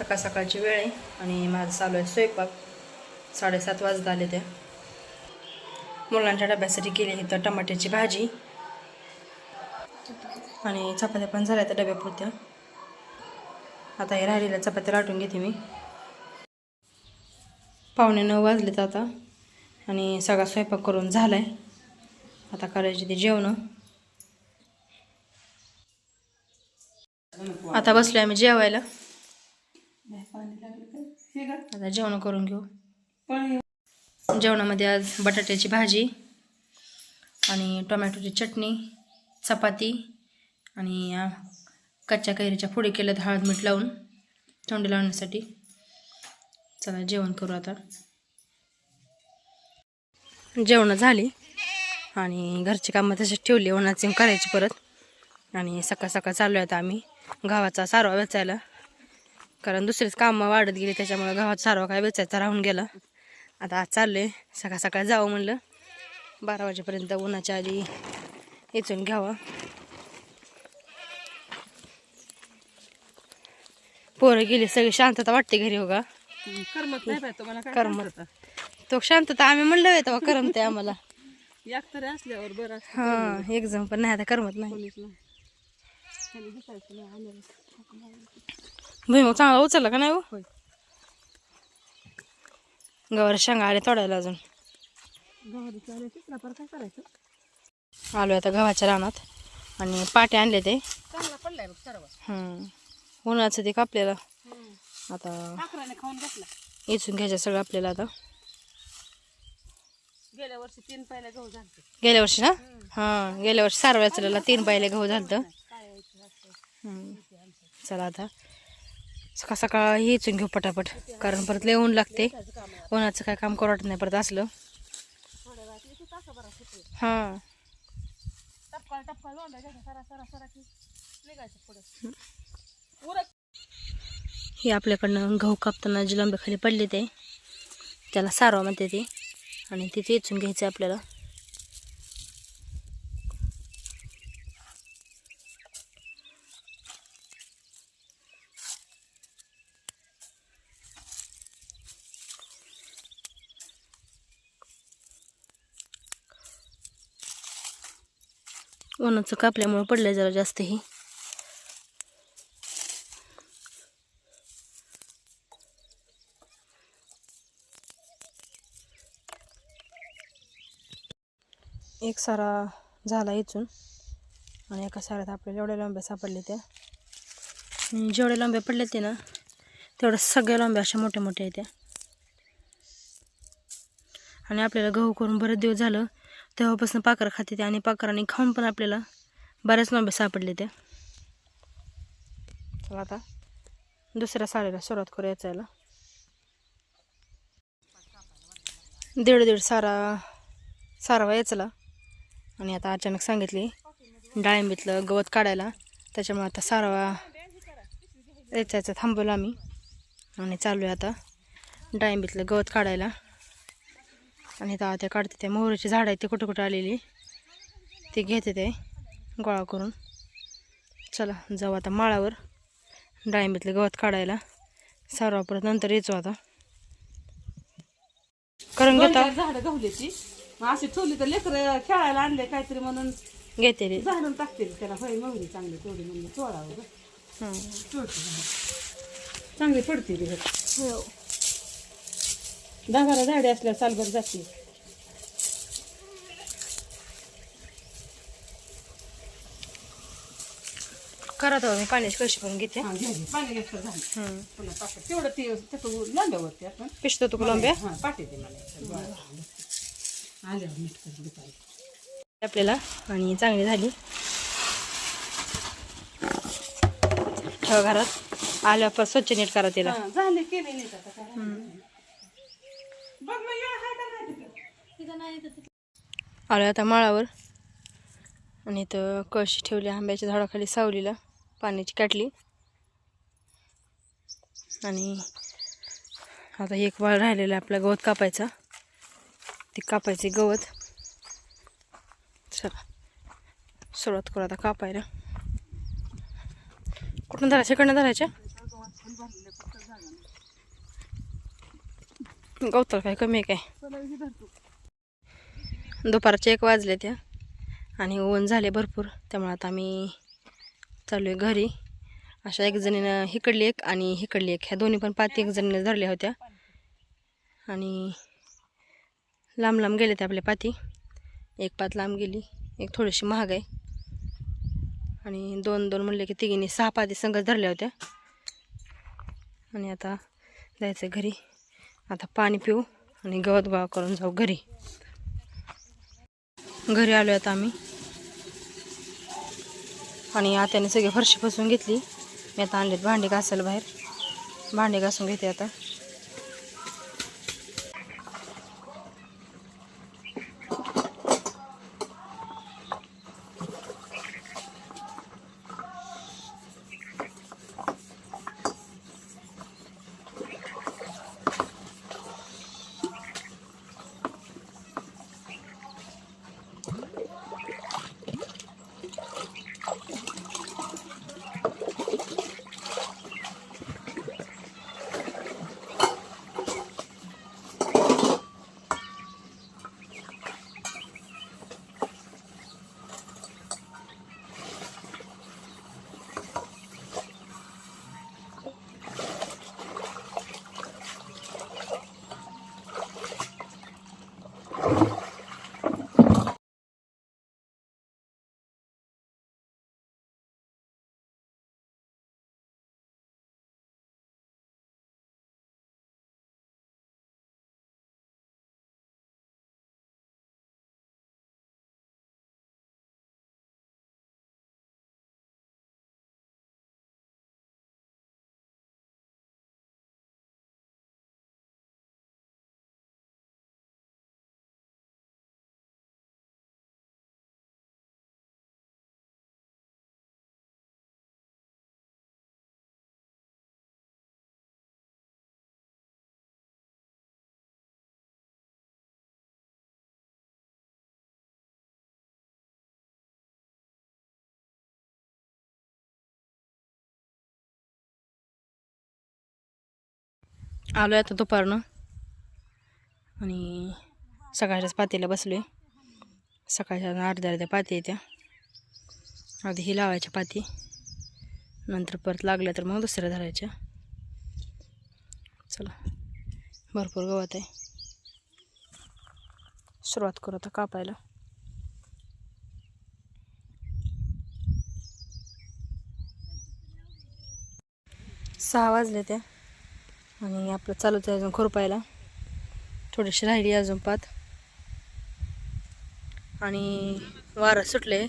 सकाळ सकाळची वेळ आहे आणि माझं चालू आहे स्वयंपाक. साडेसात वाजत आले त्या मुलांच्या डब्यासाठी केली इथं टमाट्याची भाजी. आणि चपात्या पण झाल्या त्या डब्यापुरत्या. आता हे राहिलेल्या चपात्या लाटून घेते मी. पावणे नऊ वाजलेत आता आणि सगळा स्वयंपाक करून झाला आहे आता करायची ते जेवणं. आता बसलो आहे आम्ही जेवायला. आता जेवण करून घेऊ. जेवणामध्ये आज बटाट्याची भाजी आणि टोमॅटोची चटणी चपाती आणि कच्च्या कैरीच्या फोडी केल्यात हळद मीठ लावून तोंडी लावण्यासाठी. चला जेवण करू आता. जेवणं झाली आणि घरची कामं तसेच ठेवली उन्हाची करायची परत. आणि सकाळ सकाळ चाललो आता आम्ही. गव्हाचा सारवा वेचायला. कारण दुसरेच कामं वाढत गेली त्याच्यामुळे गव्हाचा सारवा काय वेचायचा राहून गेला. आता आज चाललो सकाळ सकाळ जावं म्हणलं. बारा वाजेपर्यंत उन्हाच्या आधी इचून घ्यावं. पोरं गेली सगळी शांतता वाटते घरी हो का करमत नाही तुम्हाला करमत. तो शांतता आम्ही म्हणलं तेव्हा करमते आम्हाला. असल्यावर बरं. हां एक्झाम पण नाही आता करमत नाही. भुईमुग चांगला उचलला का नाही हो. गवार शेंगा आले तोडायला अजून. आलं आता गव्हाच्या रानात. आणि पाटे आणले ते. उन्हाचं ते कापलेलं. आता इचून घ्यायचं सगळं आपल्याला आता. गेल्या वर्षी तीन पायला गहू झालते. गेल्या वर्षी ना? हां गेल्या वर्षी सारव्या चला तीन पाहिले गहू झालं चला आता. सकाळ सकाळ हे इचून घेऊ पटापट कारण परत लय ऊन लागते. उन्हाचं काय काम करू वाटत नाही परत असलं. हां. हे आपल्याकडनं गहू कापताना जे लांबे खाली पडले ते त्याला सारवा म्हणते ते. आणि तिथे इचून घ्यायचं आपल्याला. उन्हाचं कापल्यामुळे पडलं जरा जास्त ही एक सारा झाला इचून. आणि एका साऱ्यात आपल्याला एवढ्या लांब्या सापडल्या त्या. जेवढे जेवढ्या लांब्या पडल्या ते ना तेवढ्या सगळ्या लांब्या अशा मोठ्या मोठ्या आहेत त्या. आणि आपल्याला गहू करून बरेच दिवस झालं तेव्हापासून पाकर खाते ते आणि पाखराने खाऊन पण आपल्याला बऱ्याच लांब्या सापडले त्या. चला आता दुसऱ्या साडीला सुरुवात करू याचायला दीड दीड सारा सारवा याचला आणि आता अचानक सांगितली डाळिंबीतलं गवत काढायला. त्याच्यामुळे आता सारवा याचायचं थांबवलं आम्ही. आणि चालू आहे आता डाळिंबीतलं गवत काढायला. आणि आता ते काढते ते. मोहरीची झाडं आहेत ते कुठं कुठं आलेली. ते घेते ते गोळा करून. चला जाऊ आता माळावर. डाळिंबीतलं गवत काढायला. सारवा परत नंतर यायचो आता. करून घेता? झाडं गहल्याची मग अशी ठेवली तर लेकर खेळायला आणले काहीतरी म्हणून. घेते रे. झाडून टाकतील त्याला. होय मगरी चांगली तेवढी म्हणून चोळावं गं. हं. चोळते. झाडं. चांगली पडते ती घरी. दहा बारा झाडे असल्या सालभर जाते. करा तर मी पाण्याची कशी करून घेते. हा, घ्या, घ्या. पाणी घेतलं झालं. हं. पुन्हा पाकट. तेवढं ते त्याचं लांब्यावरती आपण पिशतो तू कोलंब्या हा पाठी दे मला आल्यावर मीठ करून दुपारी आपल्याला आणि चांगली झाली. ठेवा घरात. आल्यावर परत स्वच्छ नीट करा तिला हा, झाले केले नाही आता. काय बघ मग येळ आहे का नाही तिथं? तिथं नाही तिथं. आलो आता माळावर. आणि इथं कळशी ठेवली आंब्याच्या झाडाखाली सावलीला पाण्याची काटली. आणि आता एक वाळ राहिलेला आपला गवत कापायचा. ते कापायचे गवत. चला सुरुवात करू आता कापायला. कुठून धरायच्या इकडनं धरायच्या पण भरलेलं फक्त जागा नाही गवतळ काय कमी आहे काय? दुपारचे एक वाजले त्या आणि ऊन झाले भरपूर. त्यामुळे आता आम्ही चालू आहे घरी. अशा एक जणीनं हिकडली एक आणि हिकडली एक. ह्या दोन्ही पण पाती एक जणीनं धरल्या होत्या. आणि लांब लांब गेले ते आपल्या पाती. एक पात लांब गेली एक थोडीशी महाग आहे. आणि दोन दोन म्हणले की तिघींनी सहा पाती संघ धरल्या होत्या. आणि आता जायचं घरी. आता पाणी पिऊ आणि गवत गोळा करून जाऊ घरी. घरी आलो आता आम्ही. आणि आत्याने सगळी फरशी बसून घेतली. मी आता आणलेत भांडी घासायला बाहेर. भांडी घासून घेते आता. आलो आहे आता दुपारनं. आणि सकाळच्याच पातीला बसलो आहे सकाळच्या अर्ध्या अर्ध्या पाती येत्या. आधी ही लावायच्या पाती. नंतर परत लागल्या तर मग दुसऱ्या धरायच्या. चला भरपूर गवत आहे. सुरुवात करू आता कापायला. सहा वाजले त्या. आणि आपलं चालूच आहे अजून खुरपायला. थोडीशी राहिली अजून पात. आणि वारं सुटले.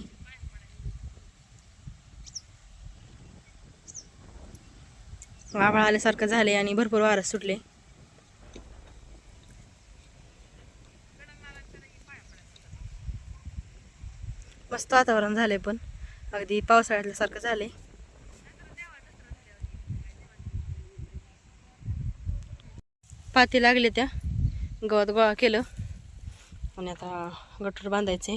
आभाळ आल्यासारखं झाले आणि भरपूर वारं सुटले. मस्त वातावरण झालंय पण. अगदी पावसाळ्यातल्यासारखं झालंय. पाती लागले त्या. गवत गोळा केलं. आणि आता गटर बांधायचे.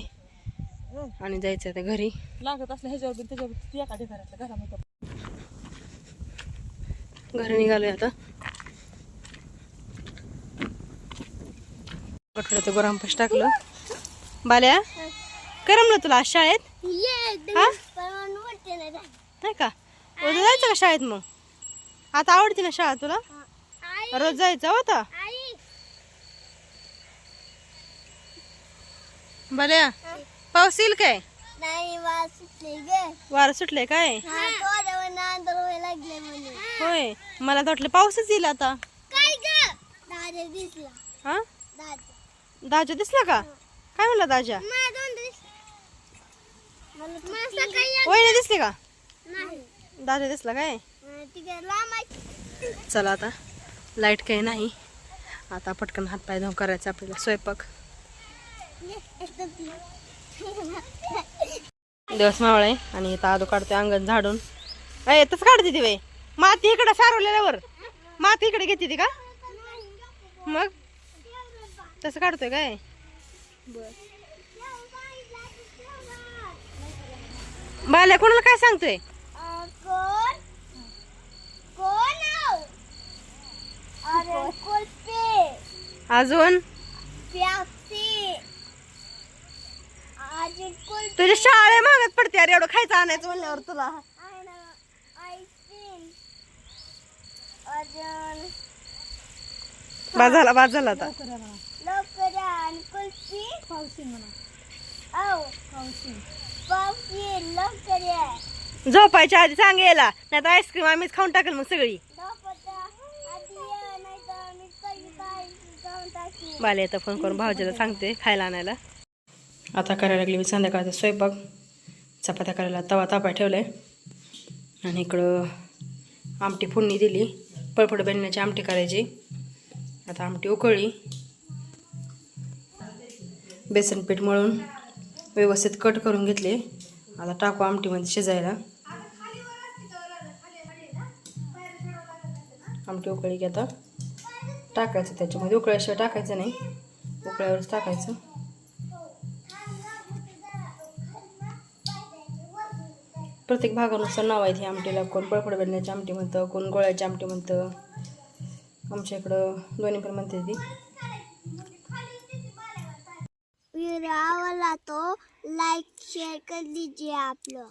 आणि जायचं आता घरी. लागत असलं ह्याच्यावर बी त्याच्यावर घरातल्या घरामध्ये घरी निघालोय आता. गटर ते गोरांपाश टाकलं. बाल्या करमलं तुला आज शाळेत? हा? नाही का? उद्या जायचं का शाळेत मग? आता आवडते ना शाळा तुला? रोज जायचं होता बाल्या पाऊस येईल काय? नाही वास सुटले गे. वारं सुटले काय? हा लागले होय. मला तर वाटलं पाऊसच येईल आता. काय ग? दादा दिसला. हा? दाजा. दिसला का? काय म्हणला दाजा? वहिनी दिसली का? नाही. दाजा दिसला काय? चला आता. लाइट काही नाही. आता पटकन हातपाय धुवून करायचा आपल्याला स्वयंपाक. दिवस मावळ आहे आणि इथं आदू काढतोय अंगण झाडून. अय तसं काढते ती बाई. माती इकडे सारवलेल्यावर. माती इकडे घेते ती का? मग? तसं काढतोय काय? बाल्या कोणाला काय सांगतोय कोण कोण कुल्फी अजून? प्याप्सी अजून कुल्फी. तुझ्या शाळे मागत पडते अरे एवढं खायचं आणायचं म्हणल्यावर तुला. बाद झाला बाद झाला आता. झोपायच्या आधी सांग यायला नाही तर आईस्क्रीम आम्हीच खाऊन टाकेल मग सगळी. बाले आता फोन करून भाऊजीला सांगते खायला आणायला. आता करायला लागली मी संध्याकाळचा स्वयंपाक. चपात्या करायला तवा तपा ठेवलं आहे आणि इकडं आमटी फोडणी दिली. पळपड बनण्याची आमटी करायची. आता आमटी उकळली. बेसन पीठ मळून व्यवस्थित कट करून घेतले. आता टाकू आमटीमध्ये शिजायला. आमटी उकळी की आता. टाकायचं त्याच्यामध्ये. उकळ्याशिवाय टाकायचं नाही. उकळ्यावरच टाकायचं. प्रत्येक भागानुसार नाव आहेत ही आमटीला. कोण पळपड बेडण्याची आमटी म्हणतं कोण गोळ्याची आमटी म्हणतं. आमच्या इकडं दोन्ही पण म्हणते ती. वीडियो तो लाईक शेअर कर दीजिए आप लोग